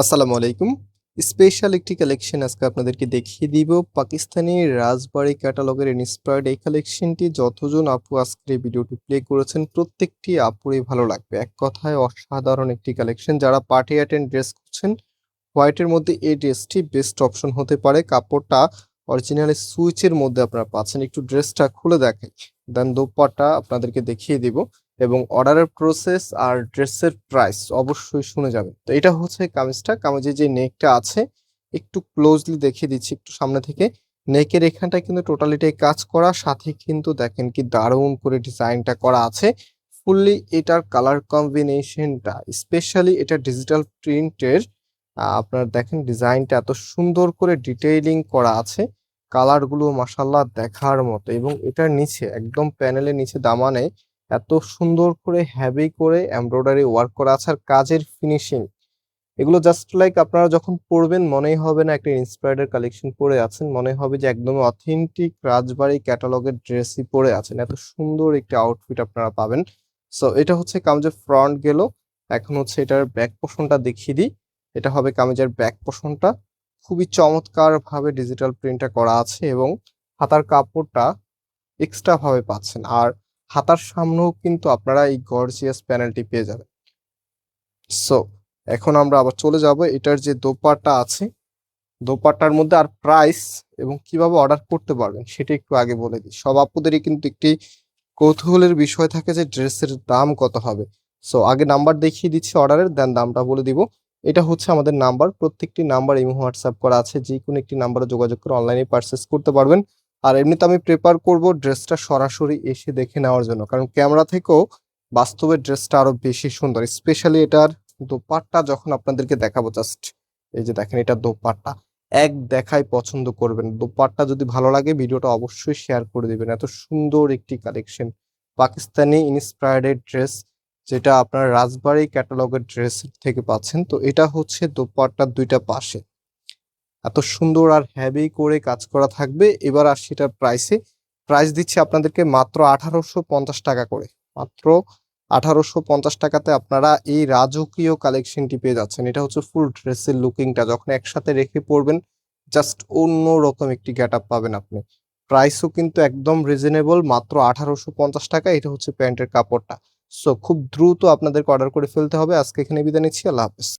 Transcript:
আসসালামু আলাইকুম। স্পেশাল একটি কালেকশন আজকে আপনাদেরকে দেখিয়ে দিব। পাকিস্তানি রাজবাড়ি ক্যাটালগের ইন্সপায়ার্ড এই কালেকশনটি যতজন আপু আজকের এই ভিডিওটি প্লে করেছেন, প্রত্যেকটি আপুরই ভালো লাগবে। এক কথায় অসাধারণ একটি কালেকশন। যারা পার্টি অ্যাটেন্ড ড্রেস করছেন হোয়াইটের মধ্যে এই ড্রেসটি বেস্ট অপশন হতে পারে। কাপড়টা অরিজিনালি সুইচের মধ্যে আপনারা পাচ্ছেন। একটু ড্রেসটা খুলে দেখেন দেন দোপাটা আপনাদেরকে দেখিয়ে দিব। এবং অর্ডারের প্রসেস আর ড্রেসের প্রাইস অবশ্যই শুনে যাবেন। তো এটা হচ্ছে কামিজটা। কামিজের যে নেকটা আছে, একটু ক্লোজলি দেখিয়ে দিচ্ছি একটু সামনে থেকে। নেকের এখানটা কিন্তু টোটালিটাই কাজ করা, সাথে কিন্তু দেখেন কি দারুণ করে ডিজাইনটা করা আছে। ফুললি এটার কালার কম্বিনেশনটা স্পেশালি এটা ডিজিটাল প্রিন্টের আপনার দেখেন ডিজাইনটা এত সুন্দর করে ডিটেইলিং করা আছে। কালারগুলো মাসাল্লাহ দেখার মতো এবং এটার নিচে, একদম প্যানেলের নিচে দামানে এত সুন্দর করে হ্যাভি করে এমব্রয়ডারি ওয়ার্ক করা আছে আর কাজের ফিনিশিং এগুলো জাস্ট লাইক আপনারা যখন পরবেন, মনেই হবে না একটা ইন্সপায়ার্ডের কালেকশন পরে আছেন, মনে হবে যে একদম অথেন্টিক রাজবাড়ি ক্যাটালগের ড্রেসই পরে আছেন। এত সুন্দর একটি আউটফিট আপনারা পাবেন। সো এটা হচ্ছে কামিজের ফ্রন্ট গেল। এখন হচ্ছে এটার ব্যাক পোর্শনটা দেখিয়ে দিই। এটা হবে কামিজের ব্যাক পোর্শনটা খুবই চমৎকার ভাবে ডিজিটাল প্রিন্টটা করা আছে এবং হাতার কাপড়টা এক্সট্রা ভাবে পাচ্ছেন। আর হাতার সামনেও কিন্তু আপনারা এই গর্জিয়াস প্যানেলটি পেয়ে যাবেন। সো এখন আমরা আবার চলে যাব। এটার যে দোপাট্টা আছে, দোপাট্টার মধ্যে আর প্রাইস এবং কীভাবে অর্ডার করতে পারবেন সেটা একটু আগে বলে দিই। সব আপুদেরই কিন্তু একটি কৌতূহলের বিষয় থাকে যে ড্রেসের দাম কত হবে। সো আগে নাম্বার দেখিয়ে দিচ্ছি অর্ডারের দেন দামটা বলে দিব। এটা হচ্ছে আমাদের নাম্বার প্রত্যেকটি নাম্বার ইমো হোয়াটসঅ্যাপ করা আছে। যে কোনো একটি নাম্বারে যোগাযোগ করে অনলাইনে পারচেস করতে পারবেন। আর এমনিতে আমি প্রেপার করব ড্রেসটা সরাসরি এসে দেখে নেওয়ার জন্য। কারণ ক্যামেরা থেকেও বাস্তবে ড্রেসটা আরও বেশি সুন্দর স্পেশালি এটার দোপাট্টা যখন আপনাদেরকে দেখাবো জাস্ট এই যে দেখেন এটা দোপাট্টা। এক দেখায় পছন্দ করবেন। দোপাট্টা যদি ভালো লাগে ভিডিওটা অবশ্যই শেয়ার করে দিবেন। এত সুন্দর একটি কালেকশন পাকিস্তানি ইন্সপায়ার্ডেড ড্রেস যেটা আপনার রাজবাড়ি ক্যাটালগের ড্রেস থেকে পাচ্ছেন। তো এটা হচ্ছে দোপাট্টার দুইটা পাশে। এত সুন্দর আর হ্যাভি করে কাজ করা থাকবে। এবার আর সেটার প্রাইসে প্রাইস দিচ্ছি আপনাদেরকে মাত্র আঠারোশো পঞ্চাশ টাকা করে। মাত্র আঠারোশো পঞ্চাশ টাকাতে আপনারা এই রাজকীয় কালেকশনটি পেয়ে যাচ্ছেন। এটা হচ্ছে ফুল ড্রেসের লুকিংটা যখন একসাথে রেখে পড়বেন জাস্ট অন্য রকম একটি গেট আপ পাবেন আপনি। প্রাইসও কিন্তু একদম রিজনেবল মাত্র আঠারোশো পঞ্চাশ টাকা। এটা হচ্ছে প্যান্টের কাপড়টা। সো খুব দ্রুত আপনাদেরকে অর্ডার করে ফেলতে হবে। আজকে এখানে বিদায় নিচ্ছি। আল্লাহ হাফেজ।